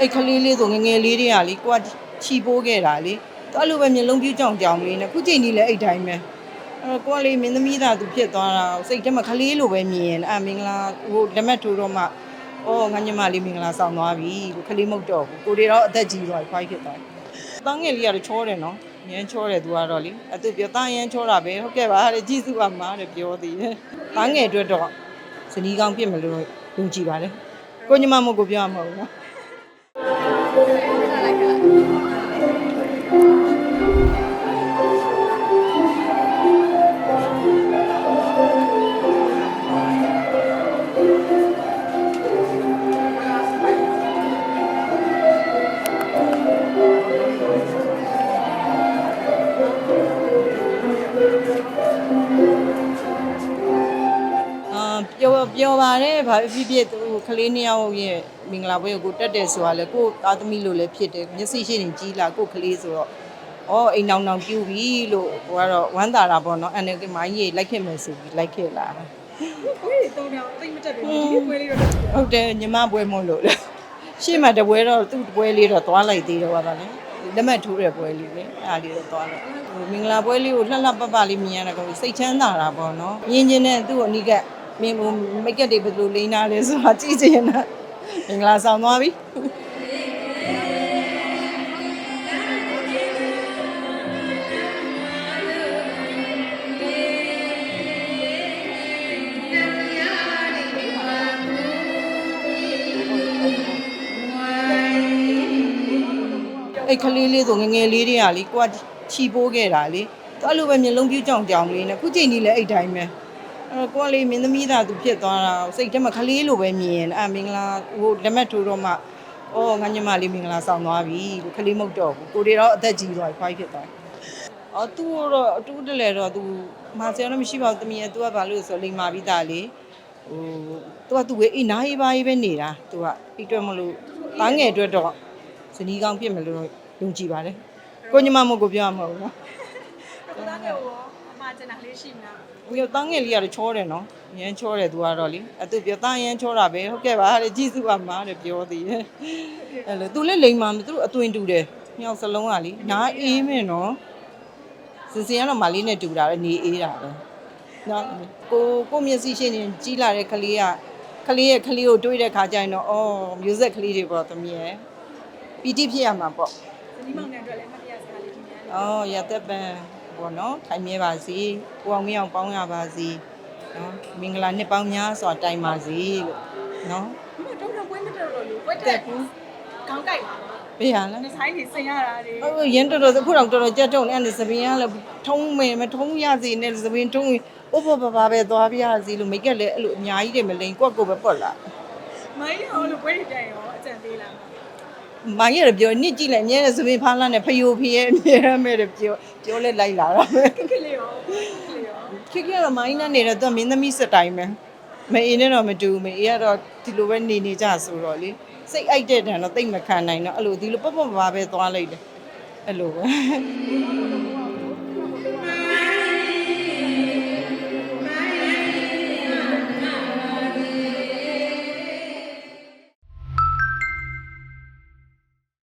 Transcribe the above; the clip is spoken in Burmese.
အဲ့ကလေးလေးဆိုငယ်ငယ်လေးတွေကလေကိုကချီပိုးခဲ့တာလေသူအဲ့လိုပဲမျိုးလုံးပြူးကြောင်ကြောင်လေးနဲ့ခုချိန်ကြီးလည်းအဲ့တိုင်းပဲအဲ့တော့ကိုကလေမင်းသမီးသားသူဖြစ်သွားတာစိတ်ထဲမှာကလေးလိုပဲမြင်ရင်အာမင်္ဂလာဟိုလက်မှတ်ထိုးတော့မှအော်ငါညီမလေးမင်္ဂလာဆောင်သွားပြီလို့ကလေးမဟုတ်တော့ဘူးကိုတွေတော့အသက်ကြီးသွားပြီခွိုက်ဖြစ်သွားတယ်တန်းငယ်လေးကတော့ချောတယ်နော်ရမ်းချောတယ်သူကတော့လေအဲ့သူပြောတန်းရမ်းချောတာပဲဟုတ်ကဲ့ပါတဲ့ကြည့်စုပါမှာတဲ့ပြောသေးတယ်တန်းငယ်အတွက်တော့ဇနီးကောင်းဖြစ်မလို့ယုံကြည်ပါလေကိုညီမမို့ကိုပြောရမှာမဟုတ်ဘူးနော်အာ ပျော်ပျော်ပါတယ်ဗာဖြစ်ဖြစ်သူ ကလေးနှစ်ယောက်ရဲ့မင်္ဂလာပွဲကိုကိုတက်တယ်ဆိုတာလေကိုသားသမီးလိုလည်းဖြစ်တယ်မျက်စိရှိရင်ကြီးလာကိုကလေးဆိုတော့အော်အိမ်နောင်နောင်ပြူပြီလို့ဟိုကတော့ဝမ်းသာတာပေါ့နော်အနေကမိုင်းကြီးလိုက်ခဲ့မယ်ဆိုပြီးလိုက်ခဲ့လာကိုယ်တုံးတောင်သိမ့်မတက်ဘူးဒီလိုပွဲလေးတော့ဟုတ်တယ်ညီမပွဲမို့လို့လေရှေ့မှာတပွဲတော့သူ့ပွဲလေးတော့သွားလိုက်သေးတော့ပါလေလက်မှတ်ထိုးတဲ့ပွဲလေးလေအားလေးတော့သွားလိုက်ဟိုမင်္ဂလာပွဲလေးကိုလှလှပပလေးမြင်ရတာကိုစိတ်ချမ်းသာတာပေါ့နော်မြင်ချင်းနဲ့သူ့အနိက မင်းဟိုမိတ်ကပ်တွေဘယ်လိုလိမ့်တာလဲဆိုတာကြည့်ချင်တာမင်္ဂလာဆောင်သွားပြီအဲ့ကလေးလေးဆိုငယ်ငယ်လေးတွေကလေကိုကချီပိုးခဲ့တာလေသူအဲ့လိုပဲမျိုးလုံးပြူးကြောင်ကြောင်လေးနဲ့ခုချိန်ကြီးလည်းအဲ့တိုင်းပဲ အဲ့တော့ကိုကလေမင်းသမီးသားသူဖြစ်သွားတာစိတ်ထဲမှာကလေးလိုပဲမြင်ရင်အာမင်္ဂလာဟိုလက်မှတ်ထိုးတော့မှအော်ငါညီမလေးမင်္ဂလာဆောင်သွားပြီလို့ကလေးမဟုတ်တော့ဘူးကိုတွေတော့အသက်ကြီးသွားပြီခွိုက်ဖြစ်သွားတယ်အော်သူတော့အတူတလဲတော့သူမာဆယ်တော့မရှိပါဘူးတမီးကသူကဘာလို့လဲဆိုလိမ္မာပြီးသားလေဟိုသူကသူ့ဝေးအေးနားရေးပါရေးပဲနေတာသူကပြီးတော့မလို့တန်းငယ်အတွက်တော့ဇနီးကောင်းဖြစ်မယ်လို့ယုံကြည်ပါတယ်ကိုညီမမို့ကိုပြောရမှာမဟုတ်ဘူးနော်ကိုသားငယ်ရောအ မကျန်တာလေးရှိမလားဒီတန်းငယ်လေးကတော့ချောတယ်နော်ရမ်းချောတယ်သူကတော့လေအဲ့သူပြောတန်းရမ်းချောတာပဲဟုတ်ကဲ့ပါတဲ့ကြည့်စုပါမှာတဲ့ပြောသေးတယ်အဲ့လိုသူလည်းလိမ်မာသူတို့အသွင်တူတယ်မြောက်စလုံးကလေနားအေးမင်းနော်စင်စင်ကတော့မလေးနဲ့တူတာပဲနေအေးတာပဲနော်ကိုကိုမျက်စိရှိနေကြီးလာတဲ့ကလေးကကလေးရဲ့ကလေးကိုတွေးတဲ့ခါကျရင်တော့အော်မျိုးဆက်ကလေးတွေပေါ့သမီးရဲ့ပီတိဖြစ်ရမှာပေါ့ဇနီးမောင်နဲ့အတွက်လည်းမတရားစကားလေးဒီများ။အော်ရသက်ပံ ဘောနော်ထိုင်မြဲပါစေ။ကိုအောင်မင်းအောင်ပေါင်းရပါစေ။နော်မင်္ဂလာနှစ်ပေါင်းများစွာတိုင်ပါစေလို့နော်မတုံးတော့ပွဲမတက်တော့လို့ပွဲတက်ဘူးခေါင်းကြိုက်ပါ။ဘေးရလားဒီဇိုင်းတွေဆင်ရတာတွေ။အော်ရန်တော်တော်ခုတော့တော်တော်ကြက်တုံနဲ့အဲ့စပင်းရလည်းထုံးမယ်မထုံးရစေနဲ့စပင်းထုံးဥပပပပဲသွားပြရစီလို့မိတ်ကလည်းအဲ့လိုအများကြီးတွေမလိန်ကွက်ကိုပဲပွက်လာမိုင်းရောလို့ပွဲတွေတက်ရောအကြံသေးလား။ မိုင်းရပြောနစ်ကြည့်လိုက်အမြဲစပင်းဖားလာနဲ့ဖယိုဖီရဲ့အမြဲတမ်းပဲပြောပြောလဲလိုက်လာတာပဲ။ခက်ခက်လေးရောခက်လေးရောခေခေကတော့မိုင်းနဲ့နေတော့သူကမင်းသမီးစတိုင်ပဲမအေးနဲ့တော့မတူဘူးမအေးကတော့ဒီလိုပဲနေနေကြဆိုတော့လေစိတ်အိုက်တဲ့တန်တော့တိတ်မခံနိုင်တော့အဲ့လိုဒီလိုပပပပါပဲသွားလိုက်တယ်အဲ့လိုပဲ